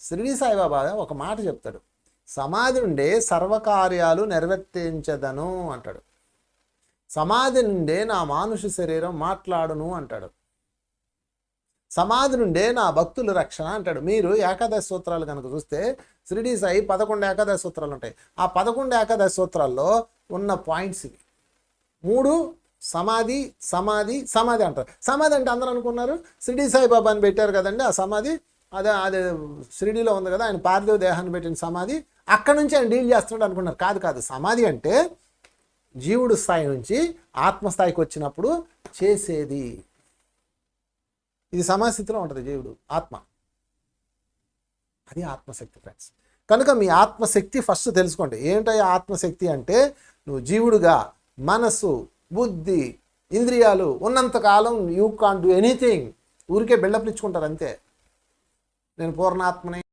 షిరిడి సాయిబాబా ఒక మాట చెప్తాడు. సమాధి నుండే సర్వకార్యాలు నెరవేర్తించదను అంటాడు. సమాధి నుండే నా మానుష శరీరం మాట్లాడును అంటాడు. సమాధి నుండే నా భక్తుల రక్షణ అంటాడు. మీరు ఏకాదశి సూత్రాలు కనుక చూస్తే షిరిడి సాయి పదకొండు ఏకాదశి సూత్రాలు ఉంటాయి. ఆ పదకొండు ఏకాదశి సూత్రాల్లో ఉన్న పాయింట్స్ ఇవి. మూడు సమాధి సమాధి సమాధి అంటారు. సమాధి అంటే అందరూ అనుకున్నారు? షిరిడి సాయిబాబా అని పెట్టారు కదండి ఆ సమాధి. అదే అదే షిరిడీలో ఉంది కదా ఆయన పార్థివ దేహాన్ని పెట్టిన సమాధి అక్కడ నుంచి ఆయన డీల్ చేస్తున్నాడు అనుకున్నారు. కాదు కాదు సమాధి అంటే జీవుడు స్థాయి నుంచి ఆత్మస్థాయికి వచ్చినప్పుడు చేసేది. ఇది సమాస్థితిలో ఉంటుంది జీవుడు ఆత్మ. అది ఆత్మశక్తి ఫ్రెండ్స్ కనుక మీ ఆత్మశక్తి ఫస్ట్ తెలుసుకోండి. ఏంటయ్యా ఆత్మశక్తి అంటే? నువ్వు జీవుడుగా మనసు బుద్ధి ఇంద్రియాలు ఉన్నంతకాలం యూ కాన్ డూ ఎనీథింగ్ ఊరికే బిల్డప్ ఇచ్చుకుంటారు అంతే. నేను పూర్ణాత్మని